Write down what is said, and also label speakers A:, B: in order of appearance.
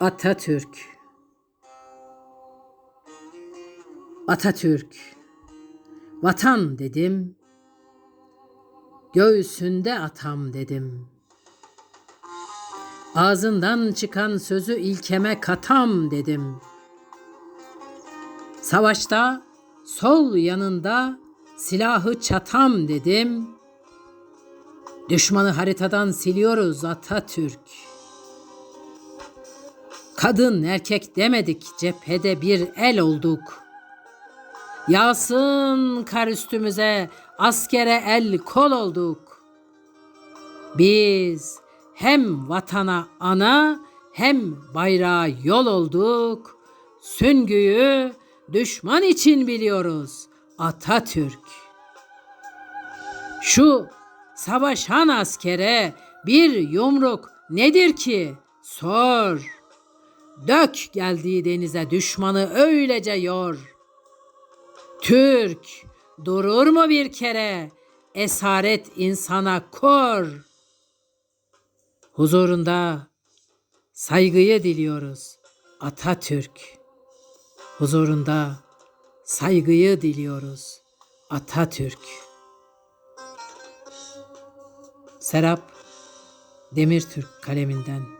A: Atatürk. Atatürk. Vatan dedim. Göğsünde atam dedim. Ağzından çıkan sözü ilkeme katam dedim. Savaşta sol yanında silahı çatam dedim. Düşmanı haritadan siliyoruz Atatürk Kadın erkek demedik cephede bir el olduk. Yağsın kar üstümüze askere el kol olduk. Biz hem vatana ana hem bayrağa yol olduk. Süngüyü düşman için biliyoruz Atatürk. Şu savaşan askere bir yumruk nedir ki? Sor.'' Dök geldiği denize düşmanı öylece yor. Türk durur mu bir kere? Esaret insana kor. Huzurunda saygıyı diliyoruz Atatürk. Huzurunda saygıyı diliyoruz Atatürk. Serap Demirtürk kaleminden